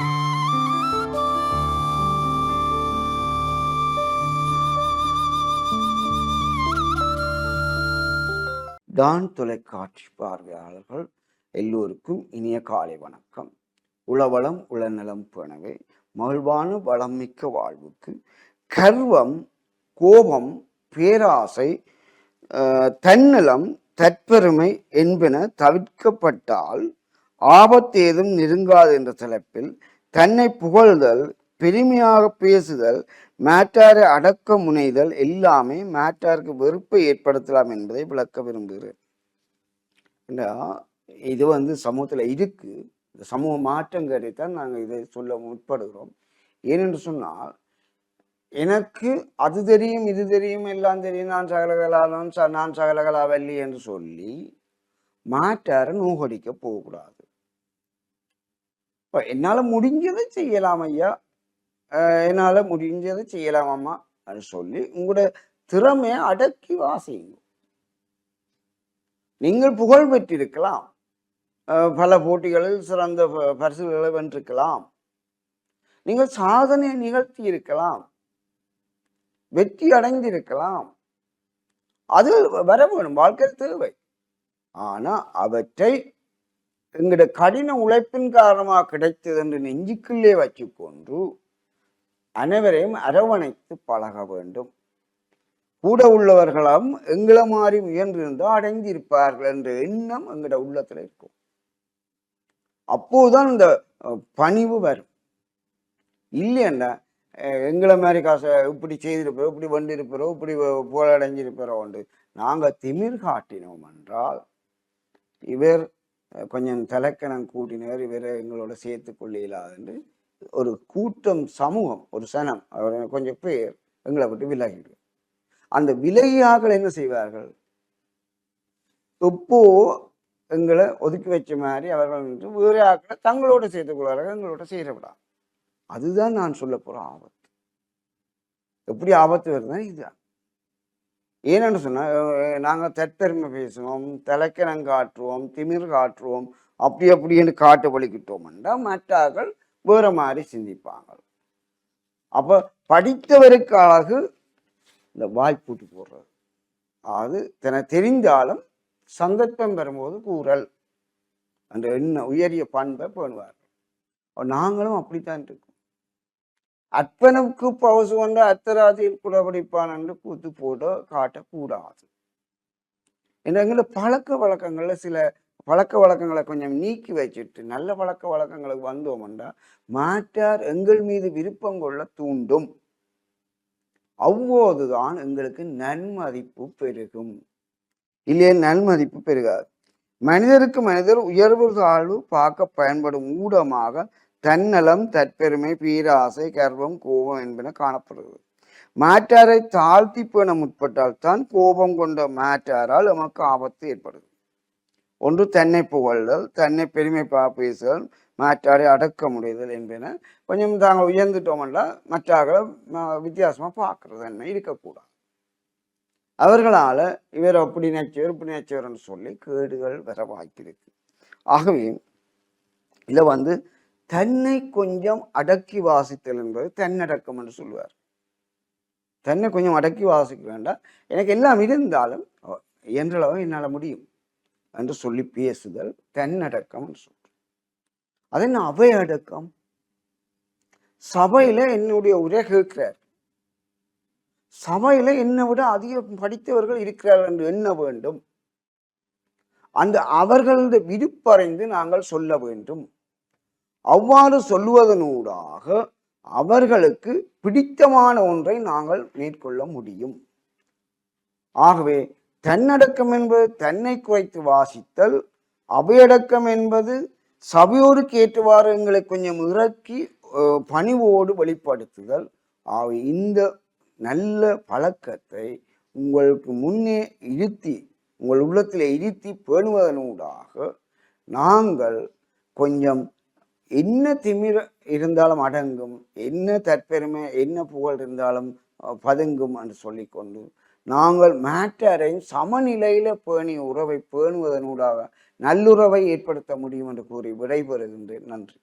Don தொலைக்காட்சி பார்வையாளர்கள் எல்லோருக்கும் இனிய காலை வணக்கம். உளவளம் உளநலம் பேணவே மகிழ்வான வளமிக்க வாழ்வுக்கு கர்வம் கோபம் பேராசை அஹ், தன்னலம் தற்பெருமை என்பன தவிர்க்கப்பட்டால் ஆபத்தேதும் நெருங்காது என்ற தலைப்பில் தன்னை புகழ்தல் பெருமையாக பேசுதல் மேட்டாரை அடக்க முனைதல் எல்லாமே மேட்டாருக்கு வெறுப்பை ஏற்படுத்தலாம் என்பதை விளக்க விரும்புகிறேன். இது வந்து சமூகத்தில் இருக்கு. இந்த சமூக மாற்றம் கருத்தான் நாங்கள் இதை சொல்ல முற்படுகிறோம். ஏனென்று சொன்னால் எனக்கு அது தெரியும் இது தெரியும் எல்லாம் தெரியும் நான் சகலகலாலும் ச- நான் சகலகலாவல்லி என்று சொல்லி மாற்றார நூகடிக்க போகக்கூடாது. இப்போ என்னால் முடிஞ்சதை செய்யலாம் ஐயா. என்னால் முடிஞ்சதை செய்யலாம் அம்மா அப்படின்னு சொல்லி உங்களோட திறமையை அடக்கி வாசிங்க நீங்கள் புகழ் பெற்றிருக்கலாம். பல போட்டிகளில் சிறந்த ப- பரிசுகளை வென்றிருக்கலாம். நீங்கள் சாதனை நிகழ்த்தி இருக்கலாம். வெற்றி அடைந்திருக்கலாம். அது வர வேணும் வாழ்க்கை தேவை. ஆனால் அவற்றை எங்களோட கடின உழைப்பின் காரணமாக கிடைத்தது என்று நெஞ்சுக்குள்ளே வச்சுக்கொண்டு அனைவரையும் அரவணைத்து பழக வேண்டும். கூட உள்ளவர்களும் எங்களை மாதிரி முயன்றிருந்தோ அடைந்திருப்பார்கள் என்ற எண்ணம் எங்களோட உள்ளத்தில் இருக்கும். அப்போதுதான் இந்த பணிவு வரும். இல்லையண்டா எங்களை மாதிரி காசை இப்படி செய்திருப்போம் இப்படி வண்டிருப்போம் இப்படி போலடைஞ்சிருப்போம் உண்டு நாங்கள் திமிர் காட்டினோம் என்றால் இவர் கொஞ்சம் தலைக்கணம் கூட்டினவர் இவரை எங்களோட சேர்த்து கொள்ள ஒரு கூட்டம் சமூகம் ஒரு சனம் அவர் கொஞ்சம் பேர் எங்களை விட்டு விலகிடு அந்த விலகியாக்கள் என்ன செய்வார்கள்? எப்போ எங்களை ஒதுக்கி வச்ச மாதிரி அவர்கள் வந்து வேறு ஆக்களை தங்களோட சேர்த்துக் கொள்வார்கள் எங்களோட சேரவிடாது அதுதான் நான் சொல்ல போகிற ஆபத்து. எப்படி ஆபத்து வருதுன்னா இதுதான். ஏன்னு சொன்னால் நாங்கள் நாங்க பேசுவோம் தலைக்கணம் காட்டுவோம் திமிர் காட்டுவோம் அப்படி அப்படின்னு காட்டு வலிக்கிட்டோம்னா மற்றார்கள் வேற மாதிரி சிந்திப்பாங்க அப்போ படித்தவருக்காக இந்த வாய்ப்பூட்டு போடுறது. அது தன தெரிந்தாலும் சந்தர்ப்பம் பெறும்போது கூறல். அந்த என்ன உயரிய பண்பை பேணுவார்கள். நாங்களும் அப்படித்தான் இருக்கோம். அற்பனுக்கு பவசு கொண்ட அத்தராதியில் குடபிடிப்பான் என்று கூத்து போட காட்டக்கூடாது. எங்களை பழக்க வழக்கங்கள்ல சில பழக்க வழக்கங்களை கொஞ்சம் நீக்கி வச்சுட்டு நல்ல பழக்க வழக்கங்களுக்கு வந்தோம்னா மாற்றார் எங்கள் மீது விருப்பம் கொள்ள தூண்டும். அவ்வோதுதான் எங்களுக்கு நன்மதிப்பு பெருகும். இல்லையே நன்மதிப்பு பெருகாது. மனிதருக்கு மனிதர் உயர்வு தாழ்வு பார்க்க பயன்படும் ஊடமாக தன்னலம் தற்பெருமை பீராசை கர்வம் கோபம் என்பன காணப்படுகிறது. மாற்றாரை தாழ்த்தி பேண முற்பட்டால் தான் கோபம் கொண்ட மாற்றாரால் நமக்கு ஆபத்து ஏற்படுது ஒன்று தன்னை புகழ்தல் தன்னை பெருமை பா பேசுதல் மாற்றாரை அடக்க முடியுதல் என்பன கொஞ்சம் தாங்கள் உயர்ந்துட்டோம்னா மற்றார்களை வித்தியாசமாக பார்க்கறது என்ன இருக்கக்கூடாது. அவர்களால் இவர் அப்படி நினைச்சவர் இப்படி நினைச்சவர்னு சொல்லி கேடுகள் வர வாய்ப்பிருக்கு ஆகவே இதை வந்து தன்னை கொஞ்சம் அடக்கி வாசித்தல் என்பது தன்னடக்கம் என்று சொல்லுவார். தன்னை கொஞ்சம் அடக்கி வாசிக்க வேண்டாம். எனக்கு எல்லாம் இருந்தாலும் என்றளவு என்னால் முடியும் என்று சொல்லி பேசுதல் தன்னடக்கம் என்று சொல்றோம் அது என்ன அவை அடக்கம்? சபையில என்னுடைய உரை கேட்கிறார். சபையில என்னை விட அதிக படித்தவர்கள் இருக்கிறார்கள் என்று எண்ண வேண்டும். அந்த அவர்களது விருப்பறைந்து நாங்கள் சொல்ல வேண்டும். அவ்வாறு சொல்லுவதனூடாக அவர்களுக்கு பிடித்தமான ஒன்றை நாங்கள் மேற்கொள்ள முடியும். ஆகவே தன்னடக்கம் என்பது தன்னை குறைத்து வாசித்தல் அவையடக்கம் என்பது சபையோடு கேட்டுவாறு எங்களை கொஞ்சம் இறக்கி பணிவோடு வெளிப்படுத்துதல். ஆகவே இந்த நல்ல பழக்கத்தை உங்களுக்கு முன்னே இருத்தி உங்கள் உள்ளத்தில் இருத்தி பேணுவதனூடாக நாங்கள் கொஞ்சம் என்ன திமிர இருந்தாலும் அடங்கும் என்ன தற்பெருமை என்ன புகழ் இருந்தாலும் பதுங்கும் என்று சொல்லிக்கொண்டு நாங்கள் மேட்டரையும் சமநிலையில பேணி உறவை பேணுவதனூடாக நல்லுறவை ஏற்படுத்த முடியும் என்று கூறி விடைபெறுகின்றேன். நன்றி.